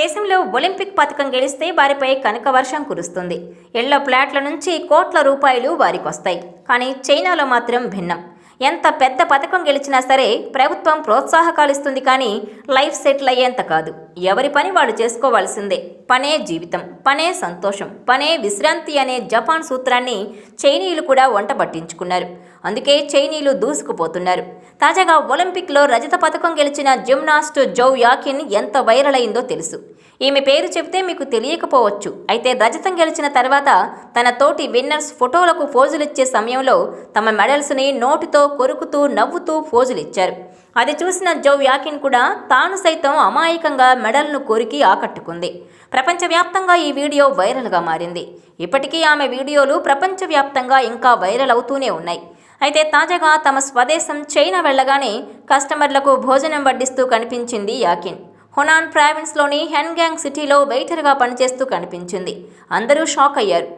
దేశంలో ఒలింపిక్ పథకం గెలిస్తే వారిపై కనుక వర్షం కురుస్తుంది. ఇళ్ళ ఫ్లాట్ల నుంచి కోట్ల రూపాయలు వారికొస్తాయి. కానీ చైనాలో మాత్రం భిన్నం. ఎంత పెద్ద పథకం గెలిచినా సరే ప్రభుత్వం ప్రోత్సాహకాలు ఇస్తుంది కానీ లైఫ్ సెటిల్ అయ్యేంత కాదు. ఎవరి పని వాళ్ళు చేసుకోవాల్సిందే. పనే జీవితం పనే సంతోషం పనే విశ్రాంతి అనే జపాన్ సూత్రాన్ని చైనీయులు కూడా వంట పట్టించుకున్నారు. అందుకే చైనీయులు దూసుకుపోతున్నారు. తాజాగా ఒలింపిక్లో రజత పథకం గెలిచిన జిమ్నాస్ట్ జౌ యాకిన్ ఎంత వైరల్ అయిందో తెలుసు. ఈమె పేరు చెబితే మీకు తెలియకపోవచ్చు. అయితే రజతం గెలిచిన తర్వాత తన తోటి విన్నర్స్ ఫోటోలకు ఫోజులిచ్చే సమయంలో తమ మెడల్స్ని నోటితో కొరుకుతూ నవ్వుతూ ఫోజులిచ్చారు. అది చూసిన జౌ యాకిన్ కూడా తాను సైతం అమాయకంగా మెడల్ను కొరికి ఆకట్టుకుంది. ప్రపంచవ్యాప్తంగా ఈ వీడియో వైరల్గా మారింది. ఇప్పటికీ ఆమె వీడియోలు ప్రపంచవ్యాప్తంగా ఇంకా వైరల్ అవుతూనే ఉన్నాయి. అయితే తాజాగా తమ స్వదేశం చైనా వెళ్ళగానే కస్టమర్లకు భోజనం వడ్డిస్తూ కనిపించింది యాకిన్. హునాన్ ప్రావిన్స్లోని హెన్గ్యాంగ్ సిటీలో వెయిటర్గా పనిచేస్తూ కనిపించింది. అందరూ షాక్ అయ్యారు.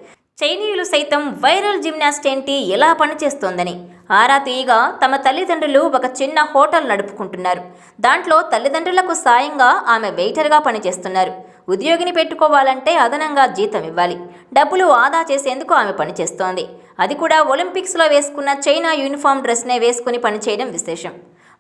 చైనీయులు సైతం వైరల్ జిమ్నాస్ట్ ఏంటి? ఎలా పనిచేస్తోందని. ఆరా తీయగా తమ తల్లిదండ్రులు ఒక చిన్న హోటల్ నడుపుకుంటున్నారు. దాంట్లో తల్లిదండ్రులకు సాయంగా ఆమె వెయిటర్గా పనిచేస్తున్నారు. ఉద్యోగిని పెట్టుకోవాలంటే అదనంగా జీతం ఇవ్వాలి. డబ్బులు ఆదా చేసేందుకు ఆమె పనిచేస్తోంది. అది కూడా ఒలింపిక్స్లో వేసుకున్న చైనా యూనిఫామ్ డ్రెస్నే వేసుకుని పనిచేయడం విశేషం.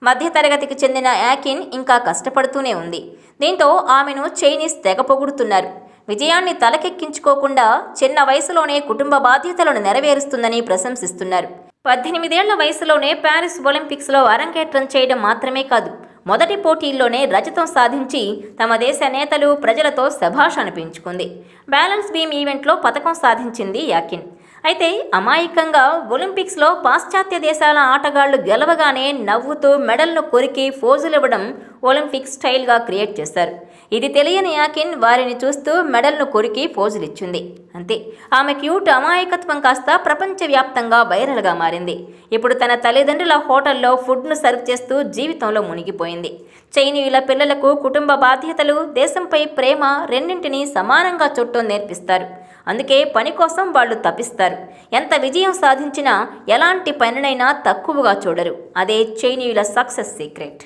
మధ్యతరగతికి చెందిన యాకిన్ ఇంకా కష్టపడుతూనే ఉంది. దీంతో ఆమెను చైనీస్ తెగ పొగుడుతున్నారు. విజయాన్ని తలకెక్కించుకోకుండా చిన్న వయసులోనే కుటుంబ బాధ్యతలను నెరవేరుస్తుందని ప్రశంసిస్తున్నారు. పద్దెనిమిదేళ్ళ వయసులోనే ప్యారిస్ ఒలింపిక్స్లో అరంగేట్రం చేయడం మాత్రమే కాదు మొదటి పోటీల్లోనే రజతం సాధించి తమ దేశ నేతలు ప్రజలతో శభాష్ అనిపించుకుంది. బ్యాలెన్స్ బీమ్ ఈవెంట్లో పథకం సాధించింది యాకిన్. అయితే అమాయకంగా ఒలింపిక్స్లో పాశ్చాత్య దేశాల ఆటగాళ్ళు గెలవగానే నవ్వుతూ మెడల్ను కొరికి ఫోజులివ్వడం ఒలింపిక్ స్టైల్గా క్రియేట్ చేశారు. ఇది తెలియని యాకిన్ వారిని చూస్తూ మెడల్ను కొరికి ఫోజులిచ్చింది. అంతే ఆమె క్యూట్ అమాయకత్వం కాస్త ప్రపంచవ్యాప్తంగా వైరల్గా మారింది. ఇప్పుడు తన తల్లిదండ్రుల హోటల్లో ఫుడ్ను సర్వ్ చేస్తూ జీవితంలో మునిగిపోయింది. చైనీయుల పిల్లలకు కుటుంబ బాధ్యతలు దేశంపై ప్రేమ రెండింటినీ సమానంగా చుట్టూ నేర్పిస్తారు. అందుకే పని కోసం వాళ్ళు తపిస్తారు. ఎంత విజయం సాధించినా ఎలాంటి పనినైనా తక్కువగా చూడరు. అదే చైనీయుల సక్సెస్ సీక్రెట్.